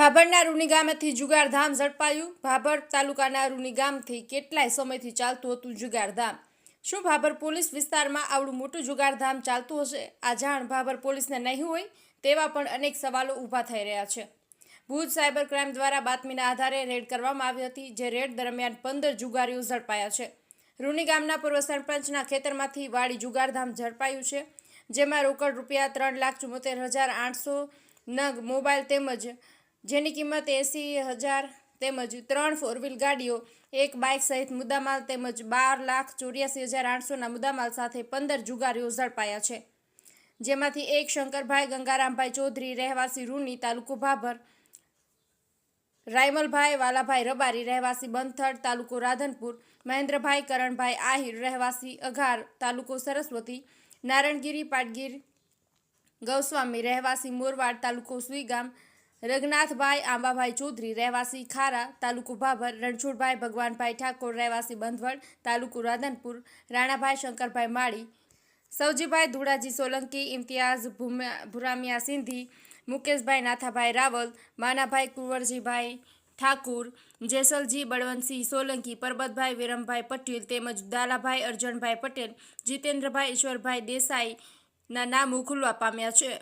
ભાભરના રૂની ગામેથી જુગારધામ ઝડપાયું. ભાભર તાલુકાના રૂની ગામથી કેટલાય સમયથી ચાલતું હતું જુગારધામ. શું ભાભર પોલીસ વિસ્તારમાં આવડું મોટું જુગારધામ ચાલતું હશે? આ જાણ ભાભર પોલીસને નહીં હોય તેવા પણ અનેક સવાલો ઊભા થઈ રહ્યા છે. ભુજ સાયબર ક્રાઇમ દ્વારા બાતમીના આધારે રેડ કરવામાં આવી હતી, જે રેડ દરમિયાન પંદર જુગારીઓ ઝડપાયા છે. રૂની ગામના પૂર્વ સરપંચના ખેતરમાંથી વાડી જુગારધામ ઝડપાયું છે, જેમાં રોકડ રૂપિયા ત્રણ લાખ ચુમ્મોતેર હજાર આઠસો નગ મોબાઈલ તેમજ જેની કિંમત એંસી હજાર તેમજ ત્રણ ફોર વ્હીલ ગાડીઓ, એક બાઇક સહિત મુદ્દામાલ તેમજ બાર લાખ ચોર્યાસી હજાર આઠસોના મુદ્દામાલ સાથે પંદર જુગારીઓ ઝડપાયા છે. જેમાંથી એક શંકરભાઈ ગંગારામભાઈ ચૌધરી, રહેવાસી રૂની, તાલુકો ભાભર, રાયમલભાઈ વાલાભાઈ રબારી, રહેવાસી બંથડ તાલુકો રાધનપુર, મહેન્દ્રભાઈ કરણભાઈ આહિર, રહેવાસી અઘાર, તાલુકો સરસ્વતી, નારણગીરી, પાટગીર ગૌસ્વામી, રહેવાસી મોરવાડ, તાલુકો સુઈગામ રઘનાથભાઈ આંબાભાઈ ચૌધરી, રહેવાસી ખારા, તાલુકો ભાભર, રણછોડભાઈ ભગવાનભાઈ ઠાકોર, રહેવાસી બંધવડ, તાલુકો રાધનપુર, રાણાભાઈ શંકરભાઈ માળી, સવજીભાઈ ધુડાજી સોલંકી, ઇમ્તિયાઝ ભુરામિયા સિંધી, મુકેશભાઈ નાથાભાઈ રાવલ, માનાભાઈ કુંવરજીભાઈ ઠાકુર, જેસલજી બળવંતસિંહ સોલંકી, પરબતભાઈ વિરમભાઈ પટેલ તેમજ દાલાભાઈ અરજણભાઈ પટેલ, જીતેન્દ્રભાઈ ઈશ્વરભાઈ દેસાઈના નામો ખુલવા પામ્યા છે.